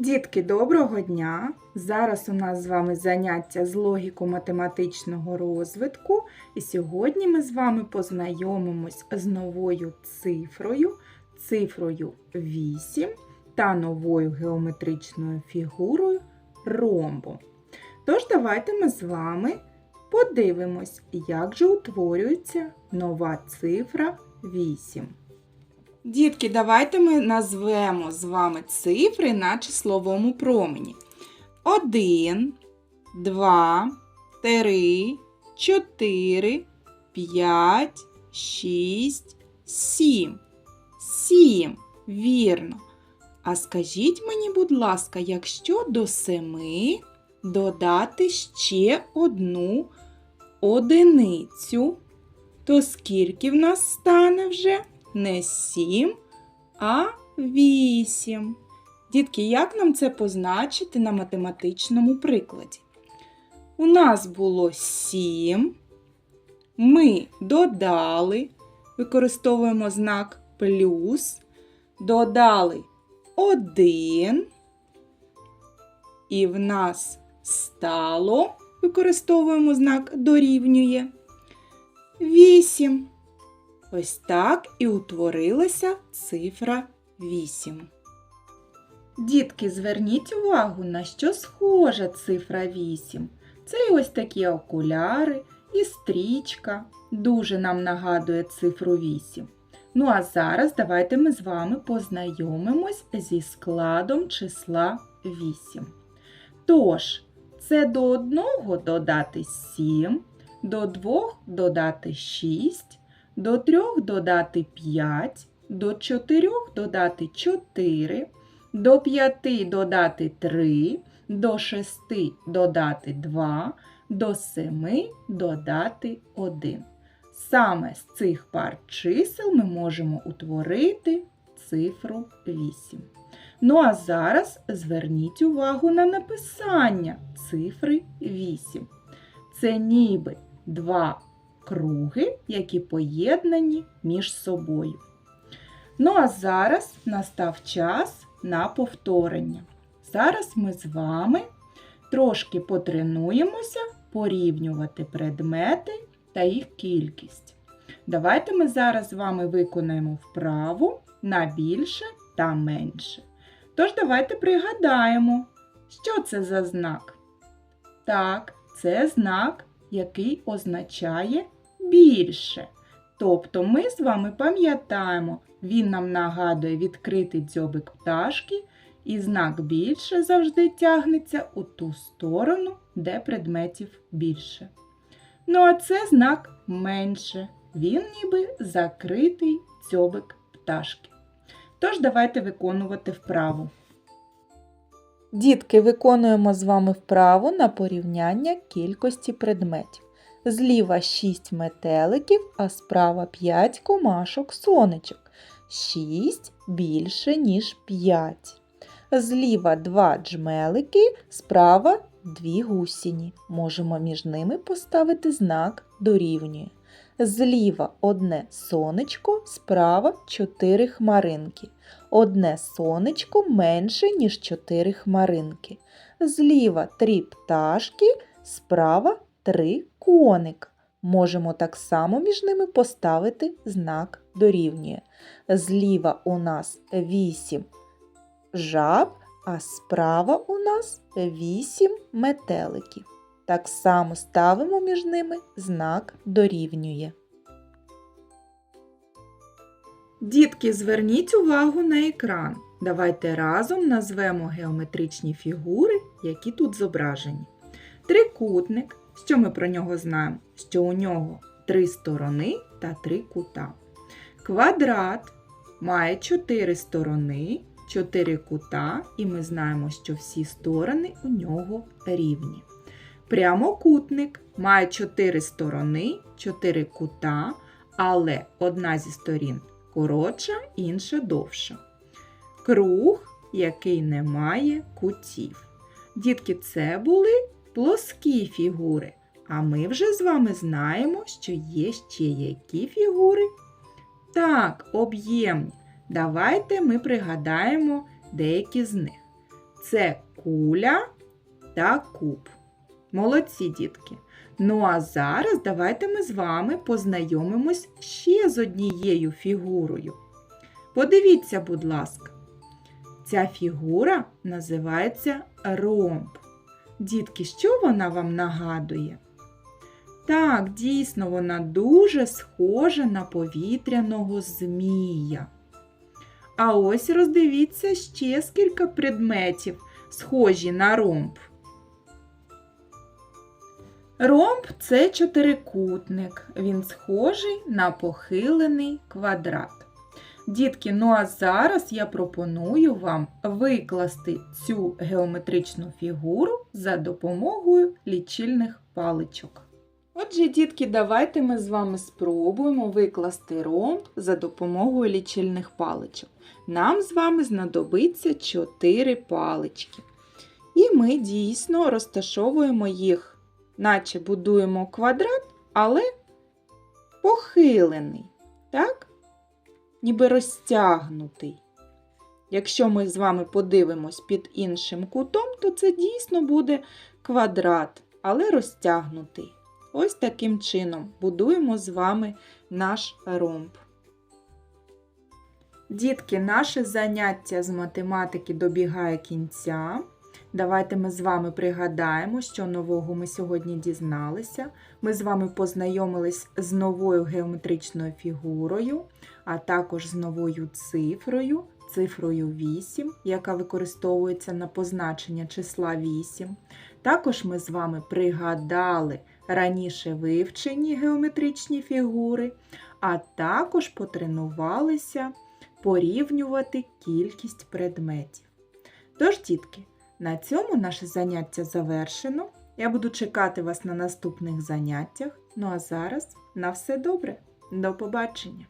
Дітки, доброго дня! Зараз у нас з вами заняття з логіко-математичного розвитку, і сьогодні ми з вами познайомимось з новою цифрою, цифрою 8 та новою геометричною фігурою ромбом. Тож, давайте ми з вами подивимось, як же утворюється нова цифра 8. Дітки, давайте ми назвемо з вами цифри на числовому промені. 1, 2, 3, 4, 5, 6, 7. 7. Вірно. А скажіть мені, будь ласка, якщо до 7 додати ще одну одиницю, то скільки в нас стане вже? Не 7, а 8. Дітки, як нам це позначити на математичному прикладі? У нас було 7. Ми додали, використовуємо знак плюс, додали 1. І в нас стало, використовуємо знак дорівнює 8. Ось так і утворилася цифра 8. Дітки, зверніть увагу, на що схожа цифра 8. Це і ось такі окуляри і стрічка. Дуже нам нагадує цифру 8. Ну а зараз давайте ми з вами познайомимось зі складом числа 8. Тож, це до 1 додати 7, до 2 додати 6. До 3 додати 5, до 4 додати 4, до 5 додати 3, до 6 додати 2, до 7 додати 1. Саме з цих пар чисел ми можемо утворити цифру 8. Ну а зараз зверніть увагу на написання цифри 8. Це ніби два круги, які поєднані між собою. Ну, а зараз настав час на повторення. Зараз ми з вами трошки потренуємося порівнювати предмети та їх кількість. Давайте ми зараз з вами виконаємо вправу на більше та менше. Тож, давайте пригадаємо, що це за знак. Так, це знак який означає більше. Тобто ми з вами пам'ятаємо, він нам нагадує відкритий дзьобик пташки, і знак більше завжди тягнеться у ту сторону, де предметів більше. Ну, а це знак менше. Він ніби закритий дзьобик пташки. Тож давайте виконувати вправу. Дітки, виконуємо з вами вправу на порівняння кількості предметів. Зліва 6 метеликів, а справа 5 комашок сонечок. 6 більше, ніж 5. Зліва 2 джмелики, справа 2 гусіні. Можемо між ними поставити знак дорівнює. Зліва одне сонечко, справа 4 хмаринки. Одне сонечко менше, ніж 4 хмаринки. Зліва 3 пташки, справа 3 коника. Можемо так само між ними поставити знак дорівнює. Зліва у нас 8 жаб, а справа у нас 8 метеликів. Так само ставимо між ними знак дорівнює. Дітки, зверніть увагу на екран. Давайте разом назвемо геометричні фігури, які тут зображені. Трикутник, що ми про нього знаємо? Що у нього три сторони та три кута. Квадрат має чотири сторони, чотири кута, і ми знаємо, що всі сторони у нього рівні. Прямокутник має чотири сторони, чотири кута, але одна зі сторін коротша, інша довша. Круг, який не має кутів. Дітки, це були плоскі фігури. А ми вже з вами знаємо, що є ще які фігури. Так, об'ємні. Давайте ми пригадаємо деякі з них. Це куля та куб. Молодці, дітки. Ну а зараз давайте ми з вами познайомимось ще з однією фігурою. Подивіться, будь ласка. Ця фігура називається ромб. Дітки, що вона вам нагадує? Так, дійсно, вона дуже схожа на повітряного змія. А ось роздивіться ще скільки предметів, схожі на ромб. Ромб це чотирикутник. Він схожий на похилений квадрат. Дітки, ну а зараз я пропоную вам викласти цю геометричну фігуру за допомогою лічильних паличок. Отже, дітки, давайте ми з вами спробуємо викласти ромб за допомогою лічильних паличок. Нам з вами знадобиться 4 палички. І ми дійсно розташовуємо їх, наче будуємо квадрат, але похилений. Так? ніби розтягнутий. Якщо ми з вами подивимось під іншим кутом, то це дійсно буде квадрат, але розтягнутий. Ось таким чином будуємо з вами наш ромб. Дітки, наше заняття з математики добігає кінця. Давайте ми з вами пригадаємо, що нового ми сьогодні дізналися. Ми з вами познайомились з новою геометричною фігурою, а також з новою цифрою, цифрою 8, яка використовується на позначення числа 8. Також ми з вами пригадали раніше вивчені геометричні фігури, а також потренувалися порівнювати кількість предметів. Тож, дітки, на цьому наше заняття завершено. Я буду чекати вас на наступних заняттях. Ну а зараз на все добре. До побачення!